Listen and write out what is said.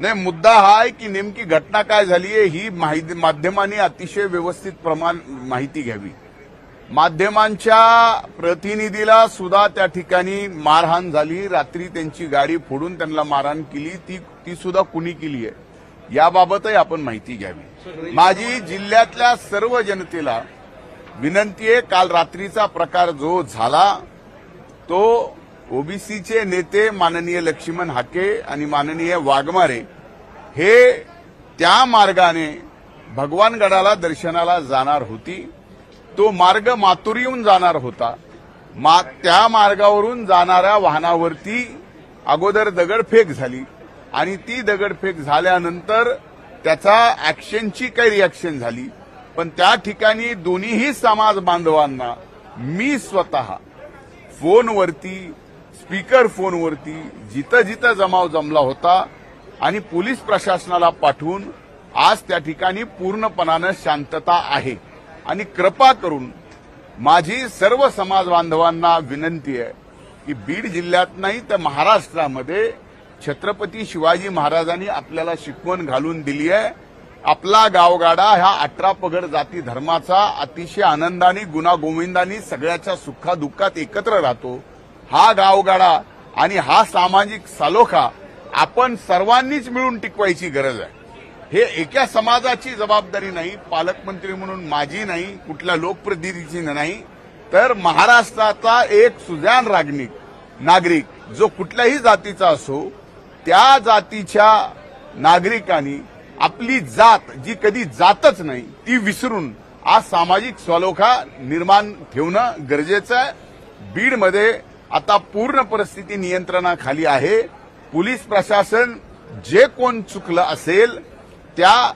नाही मुद्दा हा आहे की नेमकी घटना काय झाली आहे ही माहिती माध्यमांनी अतिशय व्यवस्थित प्रमाण माहिती घ्यावी. माध्यमांच्या प्रतिनिधीला सुद्धा त्या ठिकाणी मारहाण झाली. रात्री त्यांची गाडी फोडून त्यांना मारहाण केली. ती ती सुद्धा कुणी केली आहे? याबाबतही आपण माहिती घ्यावी. माझी जिल्ह्यातल्या सर्व जनतेला विनंती आहे काल रात्रीचा प्रकार जो झाला तो ओबीसीचे नेते माननीय लक्ष्मण हाके आणि माननीय वाघमारे हे त्या मार्गाने भगवानगडाला दर्शनाला जाणार होती. तो मार्ग मातुरीहून जाणार होता. मा त्या मार्गावरून जाणाऱ्या वाहनावरती अगोदर दगडफेक झाली आणि ती दगडफेक झाल्यानंतर त्याचा ऍक्शनची काही रिॲक्शन झाली. पण त्या ठिकाणी दोन्हीही समाज बांधवांना मी स्वतः फोनवरती स्पीकर फोनवरती जिथं जिथं जमाव जमला होता आणि पोलीस प्रशासनाला पाठवून आज त्या ठिकाणी पूर्णपणानं शांतता आहे. आणि कृपा करून माझी सर्व समाज बांधवांना विनंती आहे की बीड जिल्ह्यात नाही तर महाराष्ट्रामध्ये छत्रपती शिवाजी महाराजांनी आपल्याला शिकवण घालून दिली आहे. आपला गावगाडा ह्या अठरा पगड जाती धर्माचा अतिशय आनंदाने गुणागोविंदाने सगळ्याच्या सुखादुःखात एकत्र राहतो. हा गावगाडा आणि हा सामाजिक सालोखा आपण सर्वांनीच मिळून टिकवायची गरज आहे. हे एका समाजाची जबाबदारी नाही पालकमंत्री म्हणून माझी नाही कुठल्या लोकप्रतिनिधीची नाही तर महाराष्ट्राचा एक सुजान रागनिक नागरिक जो कुठल्याही जातीचा असो त्या जातीच्या नागरिकांनी आपली जात जी कधी जातच नाही ती विसरून आज सामाजिक स्वलोखा निर्माण ठेवणं गरजेचं आहे. बीडमध्ये आता पूर्ण परिस्थिती नियंत्रणाखाली आहे. पोलीस प्रशासन जे कोण चुकलं असेल त्या